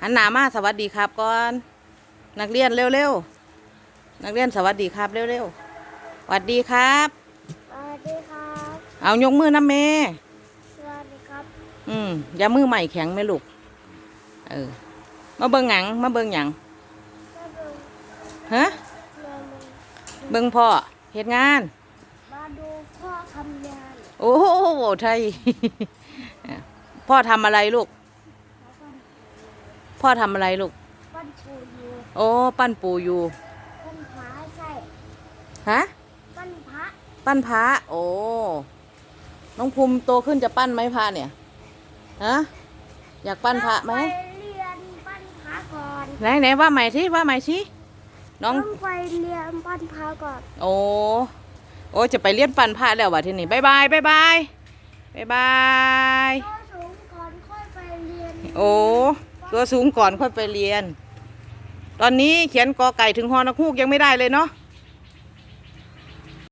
หันหน้ามาสวัสดีครับก่อน นักเรียนเร็วๆนักเรียนสวัสดีครับเร็วๆสวัสดีครับ สวัสดีครับ เอายกมือน้ำเมสวัสดีครับ อืมอย่ามือใหม่แข็งไหมลูกเออมาเบิ่งหยังมาเบิ่งหยังมาดูฮะมาดูเบิ่งพ่อเฮ็ดงานมาดูพ่อทำงาน โอ้โหไทยพ่อทำอะไรลูกแล้วก็ พ่อทำอะไรลูก ปั้นปูอยู่โอ้ ปั้นปูอยู่ ปั้นพระใช่ฮะ ปั้นพระปั้นพระ โอ้ น้องภูมิโตขึ้นจะปั้นไหมพระเนี่ย ฮะ อยากปั้นพระไหมต้องไปเรียนปั้นพระก่อนไหนไหนว่าใหม่ที่ว่าใหม่ที่น้อง ต้องไปเรียนปั้นพระก่อนโอ้ โอ้ จะไปเรียนปั้นพระแล้ววะทีนี้บายบายบายบายบายบายก็สูงก่อนค่อยไปเรียนโอ้ ตัวสูงก่อนค่อยไปเรียน ตอนนี้เขียนกอไก่ถึงฮอนกฮูกยังไม่ได้เลยเนาะ